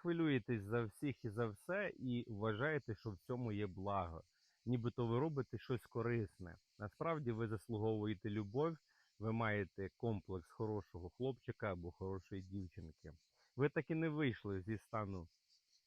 Хвилюєтесь за всіх і за все, і вважаєте, що в цьому є благо. Нібито ви робите щось корисне. Насправді ви заслуговуєте любов, ви маєте комплекс хорошого хлопчика або хорошої дівчинки. Ви так і не вийшли зі стану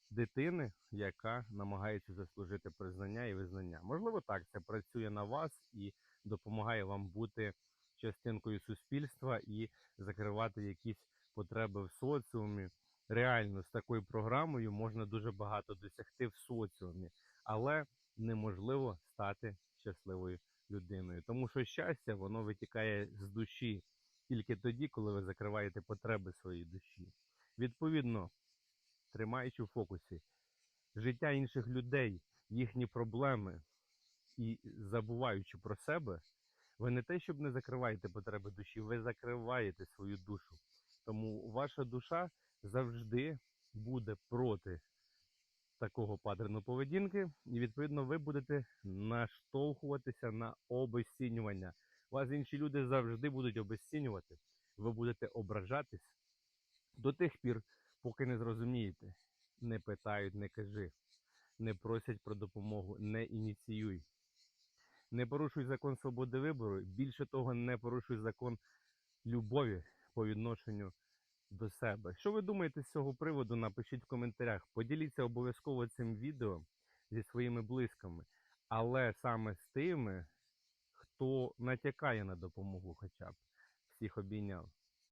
дитини, яка намагається заслужити признання і визнання. Можливо, так це працює на вас і допомагає вам бути частинкою суспільства і закривати якісь потреби в соціумі. Реально з такою програмою можна дуже багато досягти в соціумі, але неможливо стати щасливою людиною, тому що щастя воно витікає з душі тільки тоді, коли ви закриваєте потреби своєї душі. Відповідно, тримаючи в фокусі життя інших людей, їхні проблеми і забуваючи про себе, ви не те, щоб не закриваєте потреби душі, ви закриваєте свою душу. Тому ваша душа завжди буде проти такого паттерну поведінки, і відповідно ви будете наштовхуватися на обесцінювання. Вас інші люди завжди будуть обесцінювати. Ви будете ображатись до тих пір, поки не зрозумієте. Не питають, не кажи, не просять про допомогу, не ініціюй. Не порушуй закон свободи вибору. Більше того, не порушуй закон любові по відношенню до себе. Що ви думаєте з цього приводу? Напишіть в коментарях. Поділіться обов'язково цим відео зі своїми близькими, але саме з тими, хто натякає на допомогу, хоча б всіх обійняв.